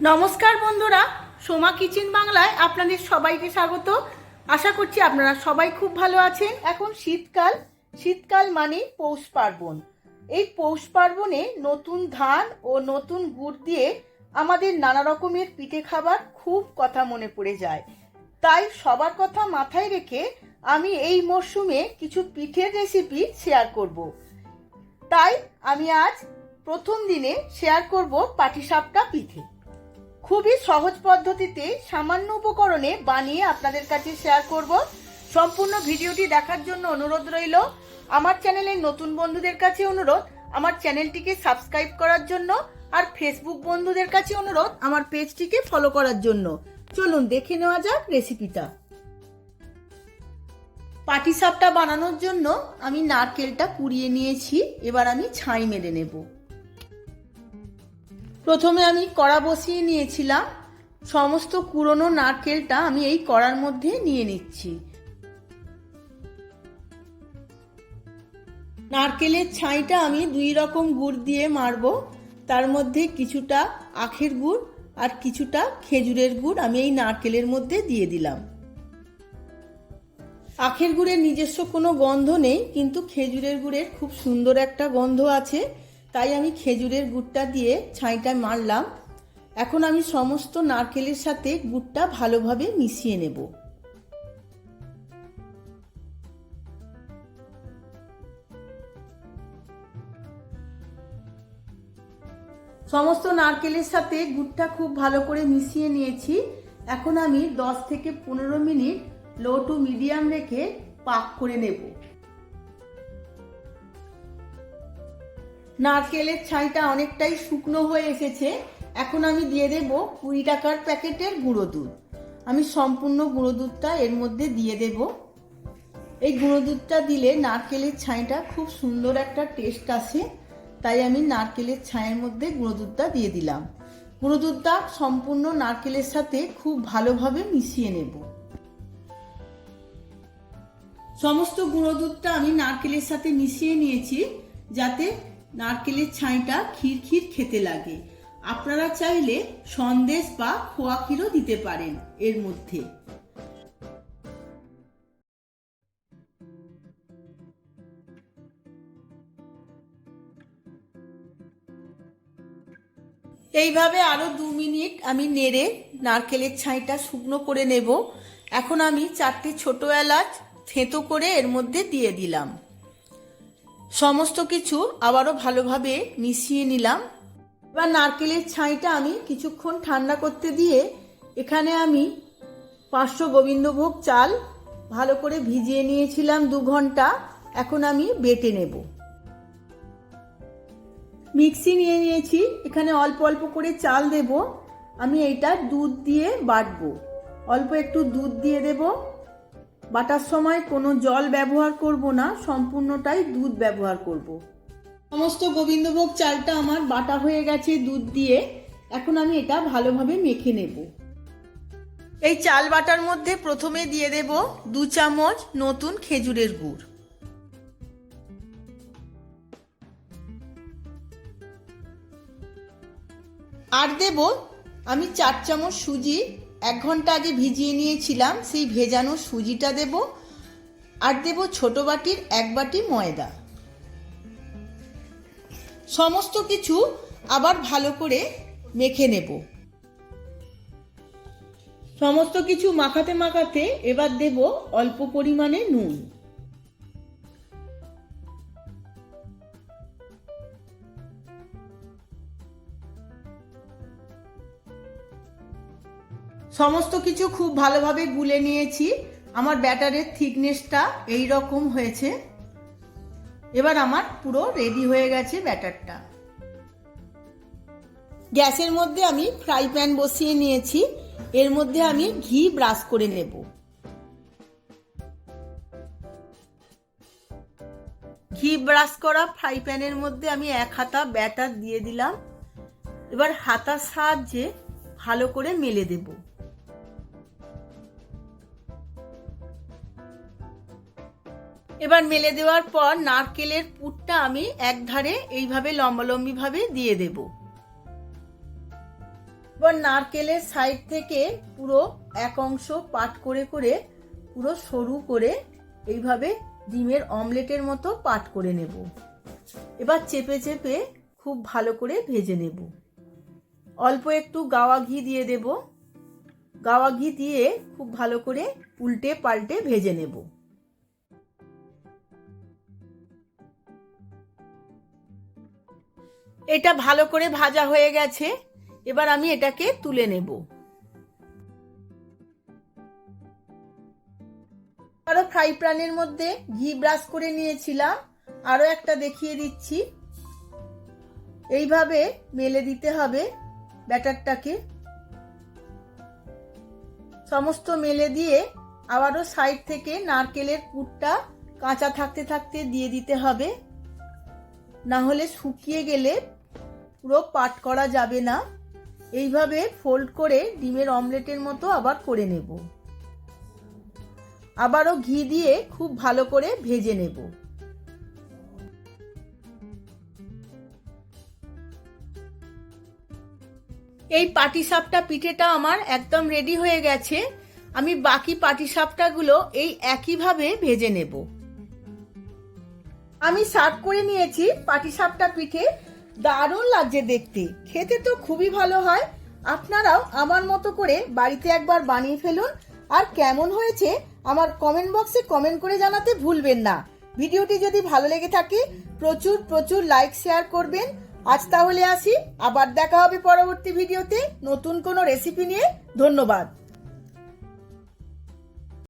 নমস্কার বন্ধুরা, সোমা কিচেন বাংলায় আপনাদের সবাইকে স্বাগত। আশা করছি আপনারা সবাই খুব ভালো আছেন। এখন শীতকাল শীতকাল মানে পৌষ পার্বণ। এই পৌষ পার্বণে নতুন ধান ও নতুন গুড় দিয়ে আমাদের নানা রকমের পিঠে খাবার খুব কথা মনে পড়ে যায়। তাই সবার কথা মাথায় রেখে আমি এই মরশুমে কিছু পিঠের রেসিপি শেয়ার করব। তাই আমি আজ প্রথম দিনে শেয়ার করব পাটিসাপটা পিঠে। খুবই সহজ পদ্ধতিতে সামান্য উপকরণে বানিয়ে আপনাদের কাছে শেয়ার করব। সম্পূর্ণ ভিডিওটি দেখার জন্য অনুরোধ রইল। আমার চ্যানেলের নতুন বন্ধুদের কাছে অনুরোধ, আমার চ্যানেলটিকে সাবস্ক্রাইব করার জন্য আর ফেসবুক বন্ধুদের কাছে অনুরোধ, আমার পেজটিকে ফলো করার জন্য। চলুন দেখে নেওয়া যাক রেসিপিটা পাটিসাপটা বানানোর জন্য আমি নারকেলটা কুড়িয়ে নিয়েছি। এবার আমি ছাই মেরে নেব। প্রথমে আমি কড়া বসিয়ে নিয়েছিলাম। সমস্ত কুড়োনো নারকেলটা আমি এই কড়ার মধ্যে নিয়ে নিচ্ছি। নারকেলের ছাইটা আমি দুই রকম গুড় দিয়ে মারব। তার মধ্যে কিছুটা আখের গুড় আর কিছুটা খেজুরের গুড় আমি এই নারকেলের মধ্যে দিয়ে দিলাম। আখের গুড়ের নিজস্ব কোনো গন্ধ নেই, কিন্তু খেজুরের গুড়ের খুব সুন্দর একটা গন্ধ আছে। তাই আমি খেজুরের গুড়টা দিয়ে ছাইটা মারলাম। এখন আমি সমস্ত নারকেলের সাথে গুড়টা ভালোভাবে মিশিয়ে নেব। সমস্ত নারকেলের সাথে গুড়টা খুব ভালো করে মিশিয়ে নিয়েছি। এখন আমি দশ থেকে পনেরো মিনিট লো টু মিডিয়াম রেখে পাক করে নেব। নারকেলের ছাইটা অনেকটাই শুকনো হয়ে এসেছে। এখন আমি দিয়ে দেব কুড়ি টাকার প্যাকেটের গুঁড়ো দুধ। আমি সম্পূর্ণ গুঁড়ো দুধটা এর মধ্যে দিয়ে দেব। এই গুঁড়ো দুধটা দিলে নারকেলের ছাইটা খুব সুন্দর একটা টেস্ট আসে। তাই আমি নারকেলের ছাইয়ের মধ্যে গুঁড়ো দুধটা দিয়ে দিলাম। গুঁড়ো দুধটা সম্পূর্ণ নারকেলের সাথে খুব ভালোভাবে মিশিয়ে নেব। সমস্ত গুঁড়ো দুধটা আমি নারকেলের সাথে মিশিয়ে নিয়েছি যাতে নারকেলের ছাইটা ক্ষীর ক্ষীর খেতে লাগে। আপনারা চাইলে সন্দেশ বা খোয়া ক্ষীরও দিতে পারেন এর মধ্যে। এইভাবে আরও দু মিনিট আমি নেড়ে নারকেলের ছাইটা শুকনো করে নেব। এখন আমি চারটে ছোট এলাচ থেঁতো করে এর মধ্যে দিয়ে দিলাম। সমস্ত কিছু আবারও ভালোভাবে মিশিয়ে নিলাম। এবার নারকেলের ছাইটা আমি কিছুক্ষণ ঠান্ডা করতে দিয়ে এখানে আমি পাঁচশো গোবিন্দভোগ চাল ভালো করে ভিজিয়ে নিয়েছিলাম দু ঘণ্টা। এখন আমি বেটে নেব। মিক্সি নিয়ে নিয়েছি। এখানে অল্প অল্প করে চাল দেব। আমি এইটা দুধ দিয়ে বাটবো। অল্প একটু দুধ দিয়ে দেবো। বাটার সময় কোনো জল ব্যবহার করব না, সম্পূর্ণটাই দুধ ব্যবহার করব। সমস্ত গোবিন্দভোগ চালটা আমার বাটা হয়ে গেছে দুধ দিয়ে। এখন আমি এটা ভালোভাবে মেখে নেব। এই চাল বাটার মধ্যে প্রথমে দিয়ে দেব দু চামচ নতুন খেজুরের গুড়। আর দেব আমি চার চামচ সুজি এক ঘণ্টা আগে ভিজিয়ে নিয়েছিলাম, সেই ভেজানো সুজিটা দেব আর দেব ছোট বাটির এক বাটি ময়দা। সমস্ত কিছু আবার ভালো করে মেখে নেব। সমস্ত কিছু মাখাতে মাখাতে এবার দেব অল্প পরিমাণে নুন। সমস্ত কিছু খুব ভালোভাবে গুলে নিয়েছি। আমার ব্যাটারের থিকনেসটা এই রকম হয়েছে। এবার আমার পুরো রেডি হয়ে গেছে ব্যাটারটা। গ্যাসের মধ্যে আমি ফ্রাই প্যান বসিয়ে নিয়েছি। এর মধ্যে আমি ঘি ব্রাশ করে নেব। ঘি ব্রাশ করা ফ্রাই প্যানের মধ্যে আমি এক হাতা ব্যাটার দিয়ে দিলাম। এবার হাতার সাহায্যে ভালো করে মেলে দেবো। এবার মেলে দেওয়ার পর নারকেলের পুরটা আমি এক ধারে এইভাবে লম্বালম্বিভাবে দিয়ে দেব। এবার নারকেলের সাইড থেকে পুরো এক অংশ পাট করে করে পুরো সরু করে এইভাবে ডিমের অমলেটের মতো পাট করে নেব। এবার চেপে চেপে খুব ভালো করে ভেজে নেব। অল্প একটু গাওয়া ঘি দিয়ে দেব। গাওয়া ঘি দিয়ে খুব ভালো করে উল্টে পাল্টে ভেজে নেব। এটা ভালো করে ভাজা হয়ে গেছে। এবার আমি এটাকে তুলে নেব। আরও ফ্রাই প্যানের মধ্যে ঘি ব্রাশ করে নিয়েছিলাম। আরও একটা দেখিয়ে দিচ্ছি। এইভাবে মেলে দিতে হবে ব্যাটারটাকে। সমস্ত মেলে দিয়ে আবারও সাইড থেকে নারকেলের পুরটা কাঁচা থাকতে থাকতে দিয়ে দিতে হবে। না হলে শুকিয়ে গেলে পুরো পাট করা যাবে না। এইভাবে ফোল্ড করে ডিমের অমলেটের মতো আবার করে নেব। আবারও ঘি দিয়ে খুব ভালো করে ভেজে নেব। এই পাটিসাপটা পিঠেটা আমার একদম রেডি হয়ে গেছে। আমি বাকি পাটিসাপটাগুলো এই একইভাবে ভেজে নেব। আমি সার্ভ করে নিয়েছি পাটিসাপটা পিঠে। দারুণ লাগছে দেখতে। খেতে তো খুবই ভালো হয়। আপনারাও আমার মতো করে বাড়িতে একবার বানিয়ে ফেলুন। আর কেমন হয়েছে আমার কমেন্ট বক্সে কমেন্ট করে জানাতে ভুলবেন না। ভিডিওটি যদি ভালো লেগে থাকে, প্রচুর প্রচুর লাইক শেয়ার করবেন। আজ তাহলে আসি, আবার দেখা হবে পরবর্তী ভিডিওতে। নতুন কোনো রেসিপি নিয়ে। ধন্যবাদ।